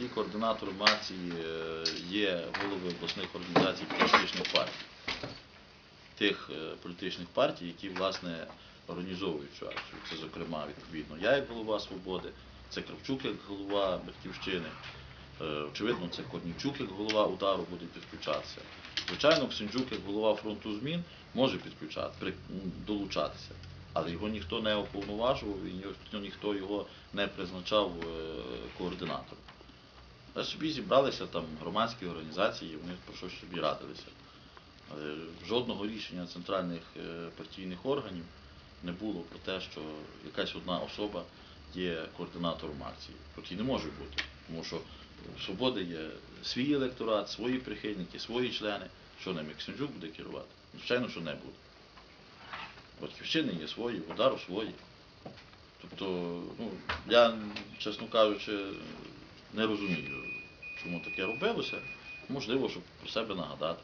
взагалі координатором акції е, є голови обласних організацій політичних партій. Тих е, політичних партій, які власне організовують цю акцію. Це, зокрема, відповідно, я як голова Свободи, це Кравчук як голова Батьківщини. Е, Очевидно, це Корнійчук як голова удару буде підключатися. Звичайно, Ксенджук як голова фронту змін може підключати, долучатися, але його ніхто не оповноважував і ніхто, його не призначав координатором. А собі зібралися там громадські організації, вони про щось собі радилися. Але жодного рішення центральних е, партійних органів не було про те, що якась одна особа є координатором акції. Хоч і не може бути, тому що в Свободи є свій електорат, свої прихильники, свої члени. Що ними Ксенджук буде керувати? Звичайно, що не буде. Батьківщини є свої, удару свої. Тобто, ну, я, чесно кажучи, не розумію, чому таке робилося. Можливо, щоб про себе нагадати.